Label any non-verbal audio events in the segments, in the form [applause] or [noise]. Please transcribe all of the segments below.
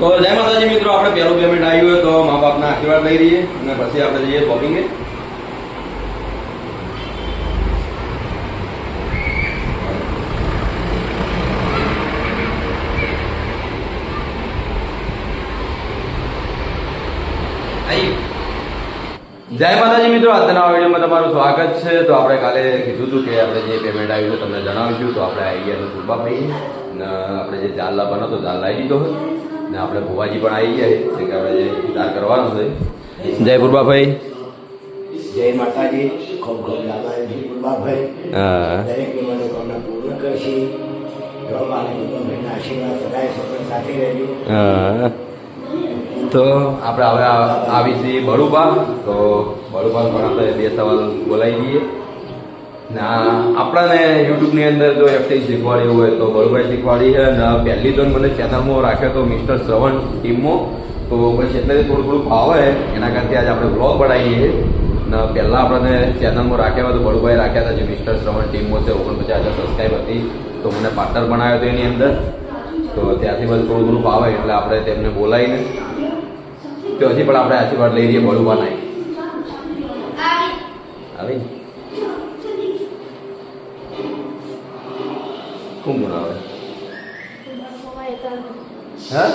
તો જય માતાજી મિત્રો, આપણે પહેલું પેમેન્ટ આવ્યું હોય તો મા બાપના આશીર્વાદ લઈ રહીએ અને પછી આપણે જઈએ શોપિંગે જય માતાજી મિત્રો, આજના વિડીયોમાં તમારું સ્વાગત છે. તો આપણે કાલે કીધું હતું કે આપણે જે પેમેન્ટ આવ્યું તમને જણાવીશું. તો આપણે ગયા તો કૃપાભાઈ આપણે જે જાલ લાવવાનો હતો, જાલ લાવી દીધો હોય ને આપણે ભુવાજી પણ આવી ગયા છે કે આપણે જે ઉતાર કરવાનો છે. જય પૂર્વાભાઈ જય માતાજી. ખૂબ ખૂબ લાભાજી બાભાઈ હા. દરેક મનોકામના પૂર્ણ કરશે. તો આપણે હવે આવી છીએ બળુબા. તો બળુબા પણ આપણે બે સવાલ બોલાવી દઈએ. આપણાને યુટ્યુબની અંદર જો એફટી શીખવાડ્યું હોય તો બળભાઈ શીખવાડી છે અને પહેલી તો મને ચેનલમાં રાખ્યો તો મિસ્ટર શ્રવણ ટીમમાં તો બસ એટલે થોડું થોડું ભાવે. એના કારણથી આજે આપણે બ્લોગ બનાવીએ ને પહેલાં આપણને ચેનલમાં રાખ્યા હોય તો બળુભાઈ રાખ્યા હતા જે મિસ્ટર શ્રવણ ટીમમાં છે ઓગણપચાસ હજાર સબસ્ક્રાઈબ હતી. તો મને પાર્ટનર બનાવ્યો હતો એની અંદર. તો ત્યાંથી બસ થોડું થોડું ભાવે એટલે આપણે તેમને બોલાવીને તો હજી પણ આપણે આશીર્વાદ લઈ રહીએ બળુબા નાઈ આવી. કોણ બોલાવે હા?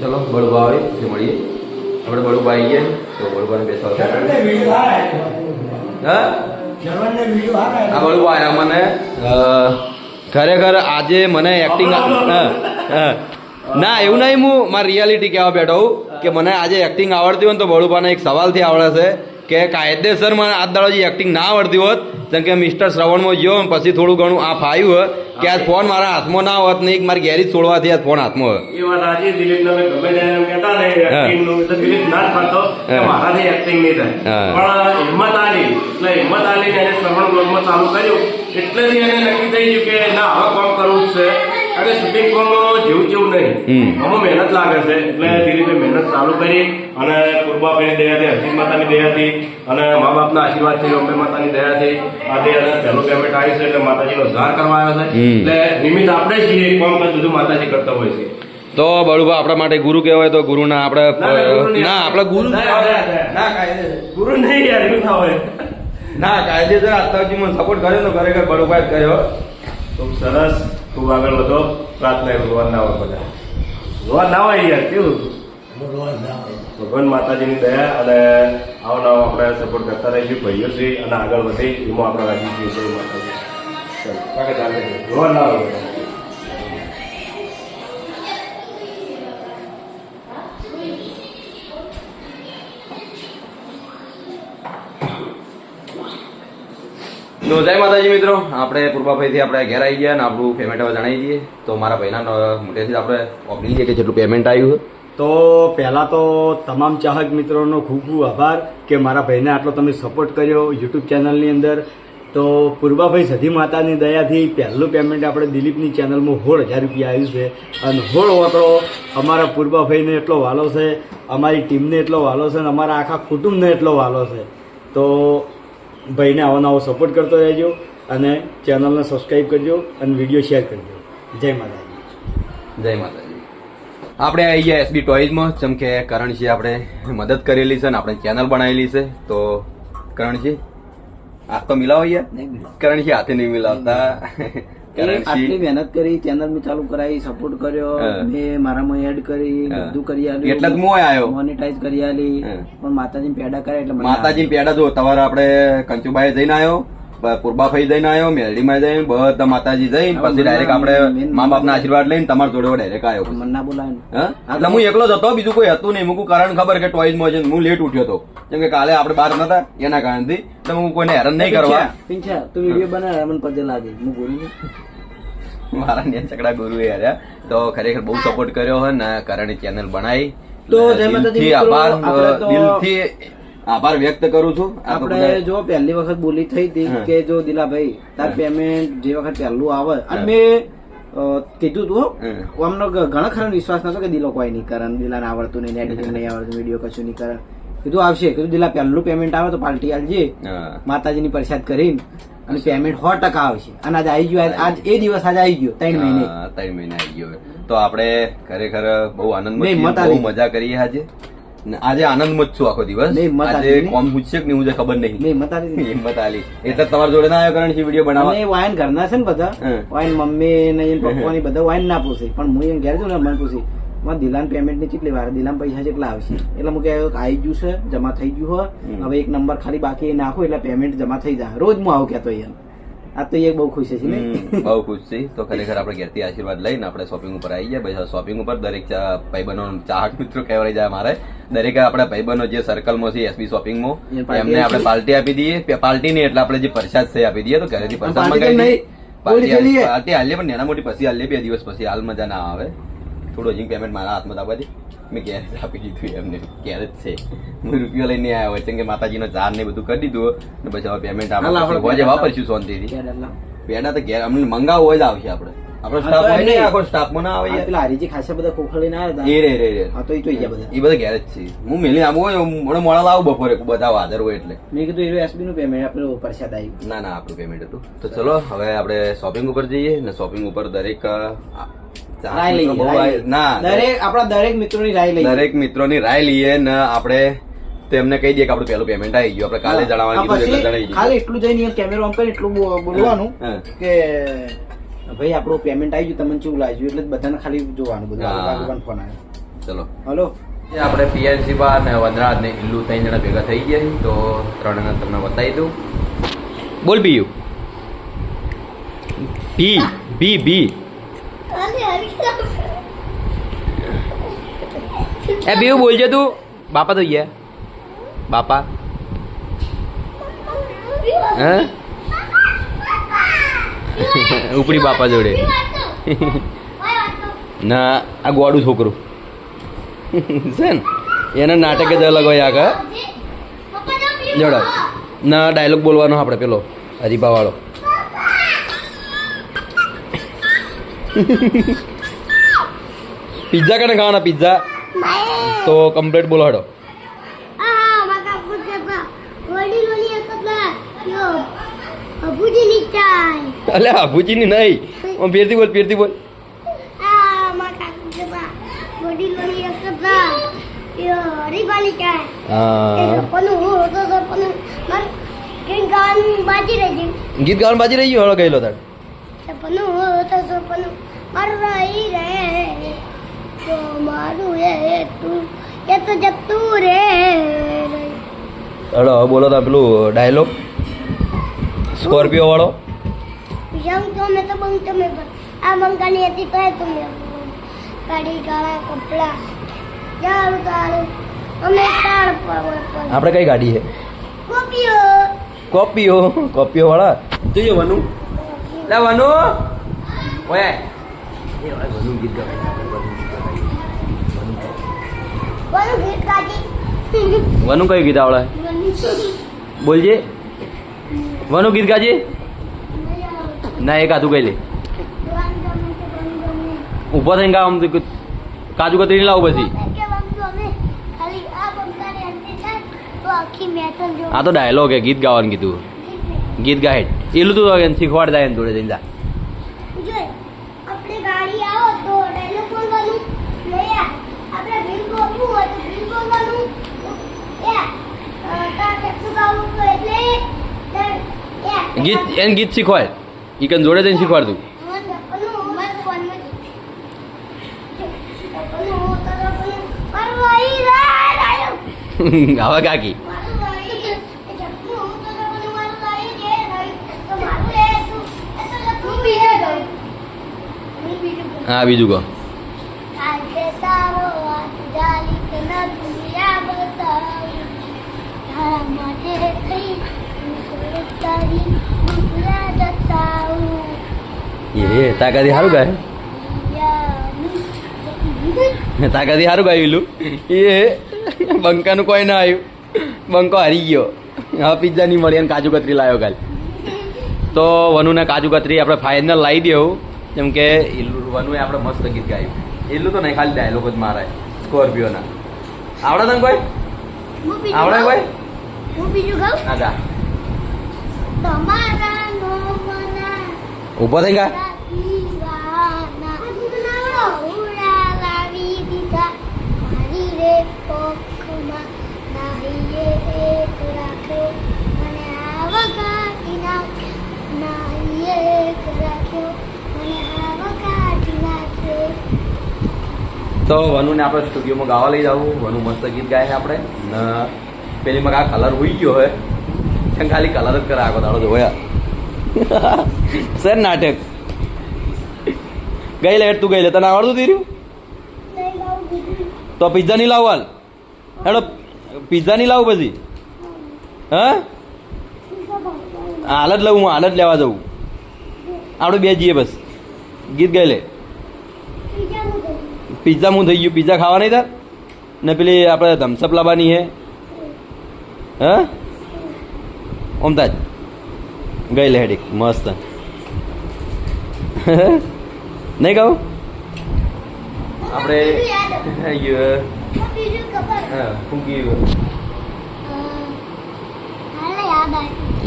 ચલો બળવા આવે પછી મળીએ. આપણે બળવા આવી ગયા તો બળવાને હારા હા? આ બળવા આવ્યા મને. ખરેખર આજે મને એક્ટિંગ ના એવું નહીં હું મારી રિયાલિટી કહેવા બેઠો હું કે મને આજે એક્ટિંગ આવડતી હોય ને તો બળુબાને એક સવાલથી આવડે છે. કે કાયદેસર મને આ દાડો જે એક્ટિંગ ના આવડતી હોત જેમ કે મિસ્ટર શ્રવણમાં ગયો પછી થોડું ઘણું આ ફાયું હોય કે આ ફોન મારા હાથમાં ના હોત નહીં મારી ગેરેજ છોડવાથી આ ફોન હાથમાં હોય એ વાત આજે દિલીપ તમે ગમે તેને કહેતા ને એક્ટિંગનું તો દિલીપ ના પાડતો કે મારાથી એક્ટિંગ નહીં થાય. પણ હિંમત આલી એટલે હિંમત આલી એને શ્રવણ બ્લોગમાં ચાલુ કર્યું એટલેથી એને નક્કી થઈ ગયું કે ના હવે કામ કરવું છે? અને શૂટિંગ કામ જેવું જેવું નહીં. આમાં મહેનત લાગે છે. એટલે ધીરે મહેનત ચાલુ કરી અને પૂર્વાભાઈની દયાથી હરસિંહ માતાની દયાથી અને મા બાપના આશીર્વાદથી અંબે માતાની દયાથી આજે પહેલું પેમેન્ટ આવ્યું છે એટલે માતાજીનો ઝાર કરવા આવ્યો છે. એટલે નિમિત્ત આપણે છીએ કોમ કઈ જુદું માતાજી કરતા હોય છે. તો બળુબા આપણા માટે ગુરુ કહેવાય તો ગુરુના ના, આપણે ગુરુ. ના આપણે ગુરુ ના, ગુરુ નહીં યાર એવું ના હોય. ના કાયદેસર અત્યારથી મને સપોર્ટ કર્યો તો ખરેખર બળુભાઈ જ કર્યો. ખૂબ સરસ ખૂબ આગળ વધો. પ્રાર્થના ભગવાન ના હોય બધા. ભગવાન ના હોય યાર કેવું? ભગવાન ના હોય. ભગવાન માતાજીની દયા અને આવો નવો આપણે સપોર્ટ કરતા રહીશું ભાઈઓ છે અને આગળ વધી એમાં આપણે રાજી છીએ માતાજી. ભગવાન ના હોય તો જય માતાજી મિત્રો. આપણે કૃપાભાઈથી આપણે ઘેર આવી ગયા અને આપણું પેમેન્ટ હવે જણાવી દઈએ. તો મારા ભાઈના ન- મોટેથી આપણે ઓપની લઈએ કે જેટલું પેમેન્ટ આવ્યું તો પહેલાં તો તમામ ચાહક મિત્રોનો ખૂબ ખૂબ આભાર કે મારા ભાઈને આટલો તમે સપોર્ટ કર્યો યુટ્યુબ ચેનલની અંદર. તો પૂર્વાભાઈ સધી માતાની દયાથી પહેલું પેમેન્ટ આપણે દિલીપની ચેનલમાં હોળ હજાર રૂપિયા આવ્યું છે. અને હોળ વકરો અમારા પૂર્વાભાઈને એટલો વાલો છે, અમારી ટીમને એટલો વાલો છે, અને અમારા આખા કુટુંબને એટલો વાલો છે. તો ભાઈને આવો નવો સપોર્ટ કરતો રહેજો અને ચેનલને સબસ્ક્રાઈબ કરજો અને વીડિયો શેર કરજો. જય માતાજી. જય માતાજી. આપણે આવી ગયા એસબી ટોયઝમાં જેમ કે કરણસિંહ આપણે મદદ કરેલી છે અને આપણે ચેનલ બનાવેલી છે. તો કરણસિંહ હાથ તો મિલાવો યાર. કરણસિંહ હાથે નહીં મિલાવતા. આટલી મહેનત કરી ચેનલ મેં ચાલુ કરાવી સપોર્ટ કર્યો. મેં મારામાં એડ કરી બધું કરી આલ્યું એટલે હું આવ્યો. મોનેટાઈઝ કરી આલી. પણ માતાજી પેડા કરે એટલે માતાજી પેડા જો તમારે આપણે કંચુબાઈ જઈને આવ્યો. પૂર્બાભાઈ જઈને આવ્યો મેરડીમાં જઈને બધા માતાજી જઈને પછી ડાયરેક્ટ આપણે મા બાપના આશીર્વાદ લઈને તમારા જોડે ડાયરેક્ટ આવ્યો મને ના. બોલાવે એટલે હું એકલો જ હતો બીજું કોઈ હતું નહીં. મૂકું કારણ ખબર કે ટોઈઝમાં હું લેટ ઉઠ્યો હતો. કેમ કે કાલે આપણે બહાર નતા એના કારણથી. એટલે હું કોઈને હેરાન નહીં કરવા. પિંછા, તું વીડિયો બનાવે મને પગે લાગે. હું બોલું મારા ને ચકડા ગુરુ યાર તો ખરેખર બહુ સપોર્ટ કર્યો હોય ને કારણ ચેનલ બનાવી તો જય માતાજી દિલથી આભાર. દિલથી આભાર વ્યક્ત કરું છું. આપણે જો પહેલી વખત બોલી થઈ હતી કે જો દિલાભાઈ તાર પેમેન્ટ જે વખત પહેલું આવે અને મેં કીધું તું અમને ઘણા ખરા વિશ્વાસ નતો કે દિલો કોઈ નહીં કરે દિલાને આવડતું નહીં એડિટિંગ નહીં આવડતું વીડિયો કશું નહીં કરે. કીધું આવશે કીધું દિલા પહેલું પેમેન્ટ આવે તો પાર્ટી આલજે. માતાજીની પ્રસાદ કરીને અને પેમેન્ટ સો ટકા આવશે. અને આજ આવી ગયો આજ એ દિવસ આજે આવી ગયો ત્રણ મહિને. ત્રણ મહિને આવી ગયો તો આપણે ખરેખર બહુ આનંદ બહુ મજા કરીએ આજે. આજે આનંદમાં જ છું આખો દિવસ. આજે કોમ પૂછશે કે હું ખબર નહીં. મેં મતાડી હિંમત આલી. [laughs] એટલે તમારા જોડે ના આવ્યો કારણ કે વીડિયો બનાવવા. એ વાયન ઘરના છે ને બધા. વાયન મમ્મી ને પપ્પા ની બધા વાયન ના પૂછે. પણ હું એમ ઘેર છું ને મને પૂછી માં દિલાન પેમેન્ટની કેટલી વાર? દિલાન પૈસા જેટલા આવશે? એટલે હું કે આવી ગયું છે જમા થઈ ગયું હવે એક નંબર ખાલી બાકી નાખો એટલે પેમેન્ટ જમા થઈ જાય. રોજ હું આવું કહેતો યાર. આ તો એ બહુ ખુશ છે ને બહુ ખુશ છે. તો ખરેખર આપણે ઘેરથી આશીર્વાદ લઈને આપણે શોપિંગ ઉપર આવી જાય પછી શોપિંગ ઉપર દરેક ભાઈબંધો ચાહક મિત્રો કહેવાય જાય મારે દરેક આપણા ભાઈબંધો જે સર્કલમાં છે એસબી શોપિંગમાં એમને આપણે પાર્ટી આપી દઈએ. પાર્ટી નહીં એટલે આપણે જે પ્રસાદ છે આપી દઈએ. તો ઘરેથી પ્રસાદ મંગાવી દઈએ? પાર્ટી હાલીએ પણ નાના મોટી પછી હાલીએ બે દિવસ પછી હાલ મજા ના આવે. થોડો હજી પેમેન્ટ મારા હાથમાં આપવા દે મેં ગેરેજ આપી દીધું એમને ગેરેજ છે. હું રૂપિયો લઈને આવ્યો હોય કેમ કે માતાજીનો ચાર ને બધું કરી દીધું ને પછી હવે પેમેન્ટ આપણે વાપરશું શાંતિથી. પેડા તો ઘેર અમને મંગાવવો જ આવશે આપણે આપણો સ્ટાફ હોય ને ના આવે. પેલા હરીજી ખાસા બધા ખોખડીને આવ્યા એ રે રે રે. હા તો એ તો ગયા બધા. એ બધા ઘેર છે. હું મેલી આમ હોય મને મોડા લાવું બપોરે બધા વાદર હોય એટલે. મેં કીધું એસબી નું પેમેન્ટ આપણે પ્રસાદ આવ્યું ના ના આપણું પેમેન્ટ હતું. તો ચલો હવે આપણે શોપિંગ ઉપર જઈએ ને શોપિંગ ઉપર દરેક રાય લઈએ. ના દરેક આપણા દરેક મિત્રોની રાય લઈએ. દરેક મિત્રોની રાય લઈએ ને આપણે તેમને કહી દઈએ કે આપણું પહેલું પેમેન્ટ આવી ગયું. આપણે કાલે. જણાવવાનું કીધું જણાવી ખાલી એટલું જઈને કેમેરો ઓન કરી એટલું બોલવાનું કે ભાઈ આપણું પેમેન્ટ આવી ગયું તમને કેવું લાગ્યું? એટલે બધાને ખાલી જોવાનું બધું. ફોન આવ્યો ચલો. હલો. આપણે પીએનસી બા ને વનરાજ ને ઇલ્લુ ત્રણ જણા ભેગા થઈ ગયા તો ત્રણ તમને બતાવી દઉં. બોલ બીયુ બી બી બી. એ બીવું બોલજે તું. બાપા તો ગયા બાપા. હે? ઉપડી બાપા જોડે. ના આ ગોડું છોકરું. છે ને? એના નાટક જ અલગ હોય આગળ. જોડો. ના ડાયલોગ બોલવાનો આપણે પેલો હરીબા વાળો. પિઝા કને ખાવાના પિઝા? તો કમ્પ્લીટ બોલો હડો. અલે આભુજી ની નહીં. હું ફેરથી બોલ ફેરથી બોલ. હા. બાજી રહી ગીત ગાવાનું બાજી રહી ગયું? હળો ગયેલો તાર. સપનું તો સપનું મારું રહી રે તો મારું એ તું એ તો જતું રે હળો બોલો તા પેલું ડાયલોગ સ્કોર્પિયો વાળો. જમ તો મે તો બંગ તમે આ બંગાળી હતી તો તમે કાઢી કાળા કપડા. જારું તારું. અમે તાળ પર આપણે કઈ ગાડી છે? કોપીઓ કોપીઓ કોપીઓ વાળા? જોઈએ વનુ. લે વનુ. ઓય. એ વનુ ગીત ગવાય વનુ કયું ગીત આવડે? બોલજે. વનુ ગીત ગાજે. ના એ આધું કઈ લે. ઊભો થઈને ગાવ આમ કાજુ કતરી લાવું પછી. આ તો ડાયલોગ હે ગીત ગાવાનું કીધું. ગીત ગાય. એટલું તું શીખવાડ જાય ને જોડે જઈને જા. આપણે ગાડી આવો તો ડાયલોગ બોલવાનું નહીં યાર આપણે બિલ બોલવું હોય તો બિલ બોલવાનું યાર તાર કેટલું ગાવું તો એટલે તાર- યાર ગીત એને ગીત શીખવાડ. એ કન જોડે જઈને શીખવાડતું. મને કાકી હા બીજું સપનું એ તાકાથી સારું ગાય તાકાથી સારું ગાયેલું એ બંકાનું કોઈ ના આવ્યું બંકો હારી ગયો હા પિઝા નહીં મળી અને કાજુ કતરી લાવ્યો કાલ તો વનુને કાજુ કતરી આપણે ફાઇનલ લાવી દેવું જેમ કે વનુએ આપણે મસ્ત ગીત ગાયું એટલું તો નહીં ખાલી ડાયલોગ જ મારે સ્કોર્પિયોના આવડે તને કોઈ હું આવડે કોઈ ભાઈ હું બીજું ગાઉં? તમારા નોમના ઊભો થઈ ગયા તો વનુને આપણે સ્ટુડિયોમાં ગાવા લઈ જવું. વનુ મસ્ત ગીત ગાય છે આપણે. ને કા કલર હોઈ ગયો હોય. ખાલી કલર જ કરે આખો દાડો જોયા [laughs] સર નાટક. ગઈ લે તું ગઈ લે, તને આવડતું દીધી તો પિઝા નહીં લાવવા હેડો પિઝા નહીં લાવું પછી? હા? હાલ જ લઉં હું, હાલ જ લેવા જવું આપણે બે જઈએ બસ. ગીત ગઈ લે. પિઝા હું થઈ ગયું. પિઝા ખાવા નહીં તાર? ને પેલી આપણે ધમસપ લાવવાની હે. હા? ઓમતાજ. ગઈ લે હેડીક મસ્ત. નહીં કહું આપણે?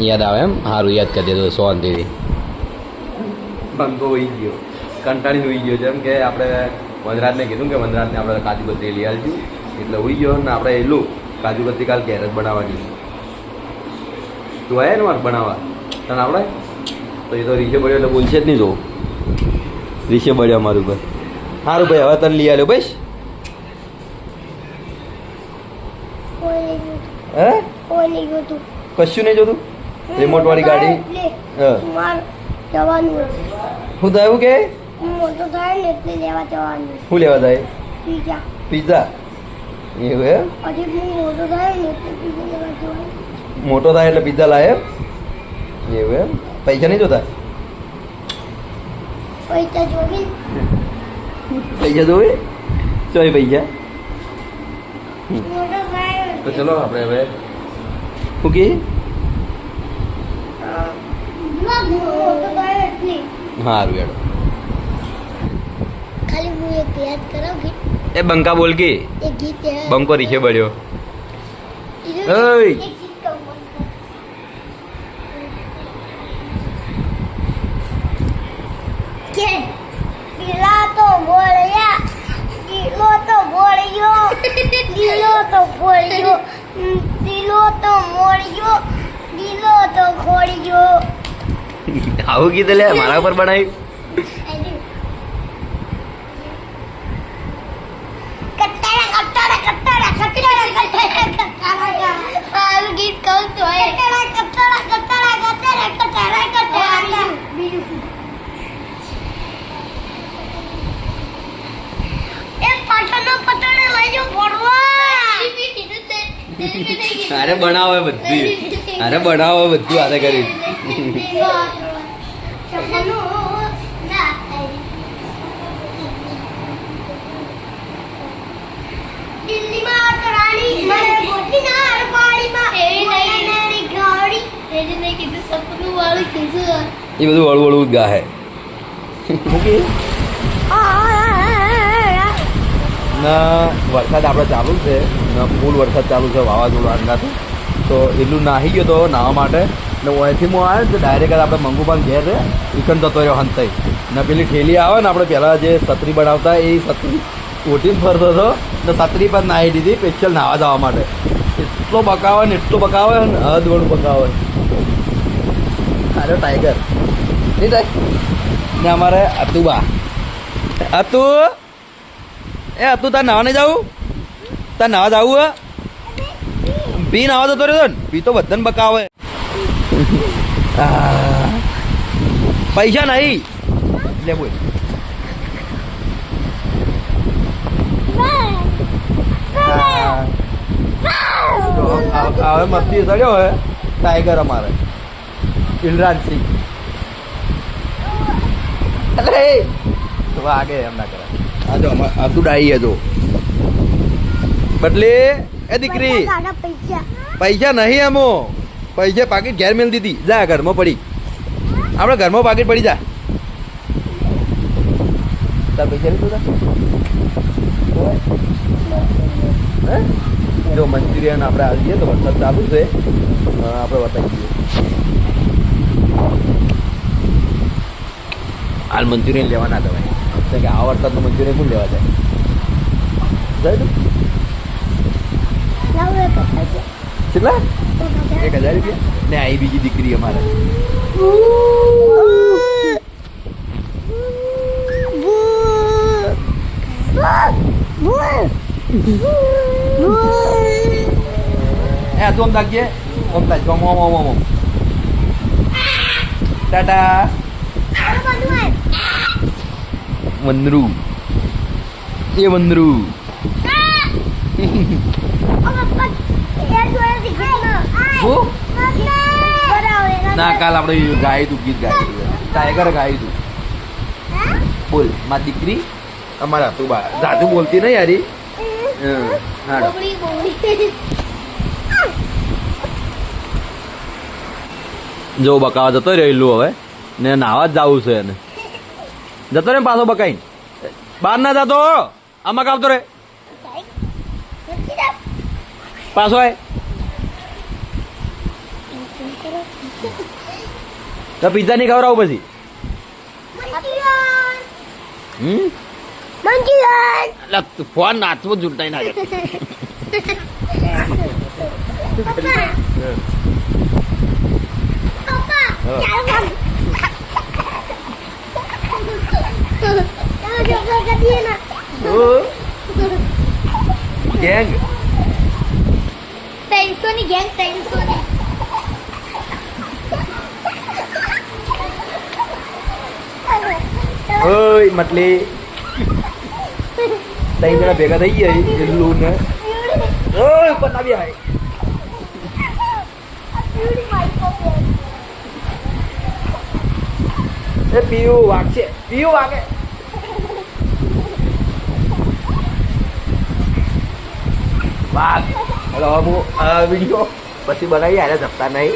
[laughs] યાદ આવે. એમ? સારું યાદ કરી દેતો શાંતિથી. બંધો હોઈ ગયો. કંટાળી હોઈ ગયો જેમ કે આપણે વનરાજને કીધું કે વનરાજને આપણે કાજુ કતરી લઈ આવીશું એટલે હોઈ ગયો ને આપણે એલું કાજુ કતરી કાલ ઘેર જ બનાવવાની તું આવ્યા ને મારે બનાવવા? તને આવડે? તો એ તો રીશે બળ્યો એટલે બોલશે જ નહીં જો. રીશે બળ્યો અમારું ભાઈ. સારું ભાઈ હવે તને લઈ આવ્યો તું. કશું નહીં જોતું? રિમોટ વાળી ગાડી? હા. થયું કે? થાય શું લેવા જાય પીઝા. એવું એમ? મોટો થાય એટલે પીઝા લેવા એવું એમ? પૈસા નહીં જોતા? પૈસા જોવી પૈસા જોવે ચોય પૈસા? તો ચલો આપણે હવે શું કે? સારું યાર ખાલી હું એક યાદ કરાવ ગીત એ બંકા બોલ કે. એક ગીત બંકો રીખે બળ્યો. બીજું ઓય. એક ગીત કહું મસ્ત. કે પીલા તો બોળ્યા લીલો તો બોળ્યો લીલો તો બોળ્યો લીલો તો મોળ્યો લીલો તો ખોળ્યો આવું કીધું લે મારા ઉપર બનાવી કટ્ટારા કટ્ટારા કટ્ટારા કટ્ટારા કટ્ટારા કટ્ટારા આ ગીત કહું તો અરે બનાવે બધું. અરે બનાવે બધું આરે કરી. એ બધું વળું જ ગાહે ના વરસાદ આપણે ચાલુ છે, ને ફૂલ વરસાદ ચાલુ છે, વાવાઝોડું અંગાથી તો એટલું નાહી ગયો તો નાહવા માટે. ને અહીંથી હું આવ્યો તો ડાયરેક્ટ આપણે મંગુભાઈ ઘેર છે, ઈકન જતો રહ્યો હંતાઈ. ને પેલી ઠેલી આવે ને આપણે પહેલાં જે છત્રી બનાવતા એ છત્રી ઓટીને ફરતો હતો ને છત્રી પર નાહી દીધી સ્પેશિયલ નાહવા જવા માટે. એટલો બકાવે ને એટલો બકાવે ને હદ વડું બકાવે. અરે ટાઈગર નહીં થાય ને અમારે અતુબા. અતુ એ અતુ તાર નાવા નહીં જાવું તાર નાવા જાવું હે? પી નાવા જતો રહ્યો ને પી તો બધાને બકાવે. પૈસા નહીં. લે બોલ. તો હવે મસ્તી ચડ્યો હે ટાઈગર અમારે. ઇલરાજસિંહ અરે તો આગે એમ ના આ જો આ તું ડાઈ જો. બદલે એ દીકરી. પૈસા. નહીં એમો પૈસા પાકીટ ઘેર મેલ દીધી. જા ઘરમાં પડી. આપણે ઘરમાં પાકીટ પડી જા. તાર પૈસા નહીં જો મંચુરિયન આપણે આવી જઈએ તો વરસાદ ચાલુ છે. આપણે બતાવી દઈએ હાલ મંચુરિયન લેવા ના જવાય કે આ વરસાદનું મંચુરિયન કોણ લેવા જાય? કેટલા? એક હજાર. રૂપિયા? ને આ બીજી દીકરી અમારે. એ તું આમ આમ આમ આમ આમ આમ. ટાટા. વંદરુ એ વંદરુ શું ના કાલ આપણે ગાય તું ગીત ગાય ટાઈગર ગાય તું બોલ મારી દીકરી અમારા તું બા જાદુ બોલતી નહીં યારી હમ, જો બકાવા જતો રહેલું હવે ને નાવા જ જવું છે એને જતો રે પાછો બકાઈ. બહાર ના જતો આમાં કાપતો રે. પાછો આય. તો પિઝા નહીં ખવડાવું પછી? ફોન નાચવો જુલટાઈ ના પપ્પા પપ્પા ચાલો ચાલો જોકો કરીએ ના ગેંગ ત્રણસો ની ગેંગ ત્રણસો ની ઓય મતલી જણા ભેગા થઈ ગયા જેટલું ને ઓય એ પીયું વાગશે પીયું વાગે વાગ હેલો હું વીડિયો પછી બનાવી આને જપતા નહીં